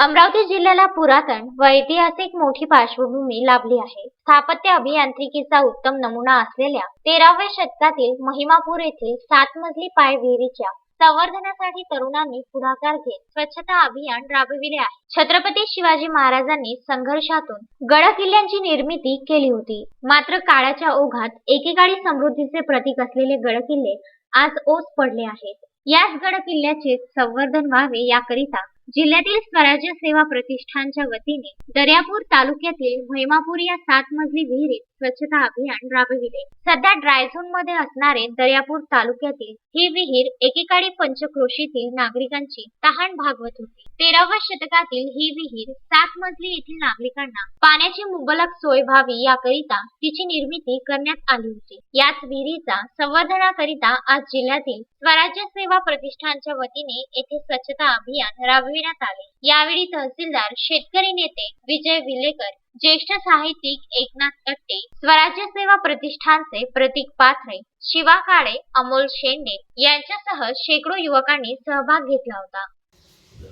अमरावती जिल्ह्याला पुरातन व ऐतिहासिक मोठी पार्श्वभूमी लाभली आहे. स्थापत्य अभियांत्रिकीचा उत्तम नमुना असलेल्या तेराव्या शतकातील महिमापूर येथील सात मजली पाय विहिरीच्या संवर्धनासाठी तरुणांनी पुढाकार घेत स्वच्छता अभियान राबविले आहे. छत्रपती शिवाजी महाराजांनी संघर्षातून गड किल्ल्यांची निर्मिती केली होती. मात्र काळाच्या ओघात एकेकाळी समृद्धीचे प्रतीक असलेले गड किल्ले आज ओस पडले आहेत. याच गड किल्ल्याचे संवर्धन व्हावे याकरिता जिल्ह्यातील स्वराज्य सेवा प्रतिष्ठानच्या वतीने दर्यापूर तालुक्यातील महिमापूर या सात मजली विहिरीत स्वच्छता अभियान राबविले. सध्या ड्राय झोनमध्ये असणारे दर्यापूर तालुक्यातील ही विहीर एकेकाळी पंचक्रोशीतील नागरिकांची तहान भागवत होती. तेराव्या शतकातील ही विहीर सात मजली येथील नागरिकांना पाण्याची मुबलक सोय व्हावी याकरिता तिची निर्मिती करण्यात आली होती. याच विहिरीचा संवर्धनाकरिता आज जिल्ह्यातील स्वराज्य सेवा प्रतिष्ठानच्या वतीने येथे स्वच्छता अभियान राबविले राबविण्यात आले. यावेळी तहसीलदार शेतकरी नेते विजय विलेकर ज्येष्ठ साहित्यिक एकनाथ कट्टे स्वराज्य सेवा प्रतिष्ठानचे प्रतीक पाथरे शिवा काळे अमोल शेंडे यांच्यासह शेकडो युवकांनी सहभाग घेतला होता.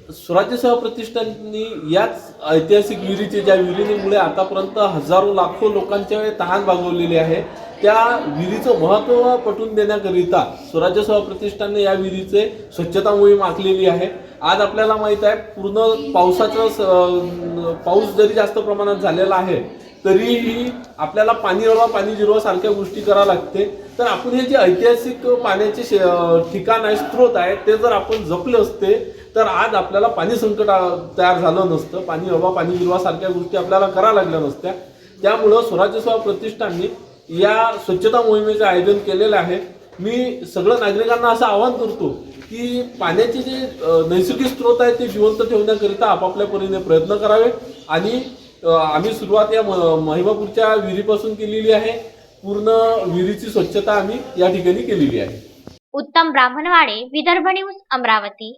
स्वराज्य सेवा प्रतिष्ठाननी याच ऐतिहासिक विहिरीचे ज्या विहिरीमुळे आतापर्यंत हजारो लाखो लोकांच्या तहान भागवलेली आहे त्या विहिरीचं महत्त्व पटवून देण्याकरिता स्वराज्य सेवा प्रतिष्ठानने या विहिरीचे स्वच्छता मोहीम आखलेली आहे. आज आपल्याला माहीत आहे पूर्ण पावसाचं स- पाऊस जरी जास्त प्रमाणात झालेला आहे तरीही आपल्याला पाणी रवा पाणी जिरवा सारख्या गोष्टी कराव्या लागते. तर आपण हे जे ऐतिहासिक पाण्याचे शे- ठिकाण आहे स्रोत आहे ते जर आपण जपले असते तर आज आपल्याला पाणी संकट तयार झालं नसतं. पाणी हवा पाणी जिरवा सारख्या गोष्टी आपल्याला कराव्या लागल्या नसत्या. त्यामुळं स्वराज्य सेवा प्रतिष्ठानने या स्वच्छता मोहिमेचं आयोजन केलेलं आहे. मी सगळं नागरिकांना असं आवाहन करतो की पाण्याचे जे नैसर्गिक स्रोत आहेत ते जिवंत ठेवण्याकरिता आपापल्या परीने प्रयत्न करावे. आणि आम्ही सुरुवात या महिमापूरच्या विहिरीपासून केलेली आहे. पूर्ण विहिरीची स्वच्छता आम्ही या ठिकाणी केलेली आहे. उत्तम ब्राह्मणवाडे विदर्भ न्यूज अमरावती.